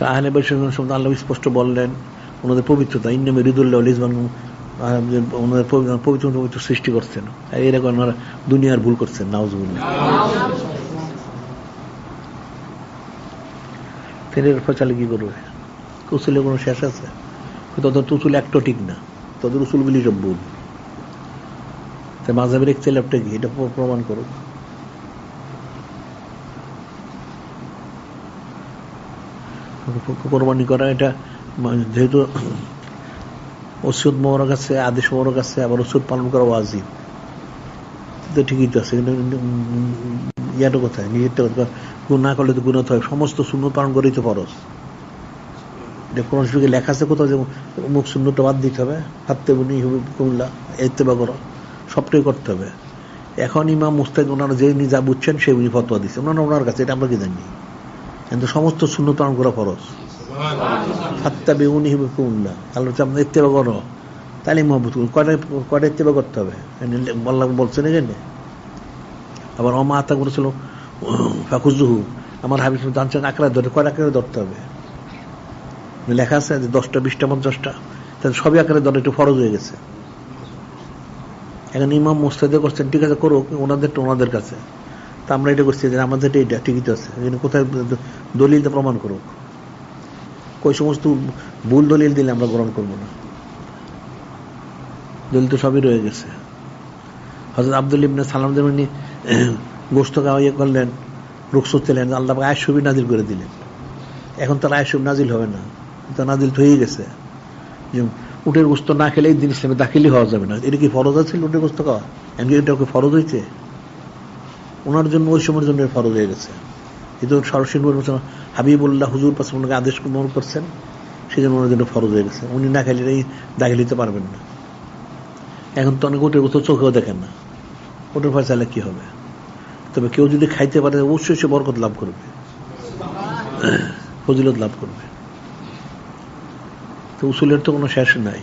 তো আহলে বৈশের সম্বন্ধে আল্লাহ স্পষ্ট বললেন, ওনাদের পবিত্রতা, ইন্নামে রিদুল্লাহ ইসবান ওনাদের পবিত্র পবিত্র সৃষ্টি করছেন। এরকম ওনারা দুনিয়ার ভুল করছেন, নাউজুবিল্লাহ। ফেরের ফচালে কি করবে? উসুলের কোনো শেষ আছে? তোদের তো উসুল একটা ঠিক না। তোদের উসুলগুলি সব ভুল তাই মাঝাবের একচেলাপটা কি? এটা প্রমাণ করুক। কোরবানি করা, এটা যেহেতু ওষুধ মোহরক আছে, আদেশ মোহরক আছে, আবার ওষুধ পালন করা ওয়াজিব। তো ঠিকই তো আছে, কিন্তু ইয়াটা কোথায়? গুণ না করলে তো গুণত হয়। সমস্ত শূন্য পালন করেই তো ফরজ। এটা কোন সুযোগে লেখা আছে কোথাও যে মুখ শূন্যটা বাদ দিতে হবে। হাতে বুনি কুমিল্লা এত্তেবা করো। সবটাই করতে হবে। এখন ইমাম মুস্তাক ওনারা যে যা বুঝছেন সেই উনি ফতোয়া দিচ্ছে ওনারা ওনার কাছে, এটা আমরা কি জানি? কিন্তু সমস্ত শূন্য পালন করা। ফরজ আল্লাহ ইত্তেবা করতে হবে? বলছেন আবার অমা আমার ধরে আঁকড়ে ধরতে। হবে? লেখা আছে যে দশটা, বিশটা, পঞ্চাশটা। তাহলে সবই আকারে ধরে একটু ফরজ হয়ে গেছে। এখন ইমাম মুস্তাদে করছেন, ঠিক আছে, করুক। ওনাদেরটা ওনাদের কাছে। তা আমরা এটা করছি যে আমাদেরটা এটা ঠিকই তো আছে কোথায় দ- দলিলটা প্রমাণ করুক। কই সমস্ত ভুল দলিল দিলে আমরা গ্রহণ করব না। দলিল তো সবই রয়ে গেছে। হজরত আব্দুল ইবনে সালাম যেমনি গোস্ত খাওয়া ইয়ে করলেন রুকসত ছিলেন আল্লাহ আয় ছবি নাজিল করে দিলেন। এখন তার আয় ছবি নাজিল হবে না। তা নাজিল তো হয়ে গেছে। যে উটের গোস্ত না খেলে এই দিন ইসলামে দাখিলই হওয়া যাবে না। এটা কি ফরজ আছে উটের গোস্ত খাওয়া? এমনি এটা ওকে ফরজ হয়েছে ওনার জন্য ওই সময়ের জন্য ফরজ হয়ে গেছে। কিন্তু সরসীন হাবিবুল্লাহ হুজুর পাশে ওনাকে আদেশ মন করছেন সেই জন্য ওনার জন্য ফরজ হয়ে গেছে। উনি না খেলে দাখিল হতে পারবেন না। এখন তো অনেক উটের গোস্ত চোখেও দেখেন না। ওটার ফয়সালা কি হবে? তবে কেউ যদি খাইতে পারে, অবশ্যই সে বরকত লাভ করবে। ফজিলত লাভ করবে। তো উসুলের তো কোনো শেষ নাই।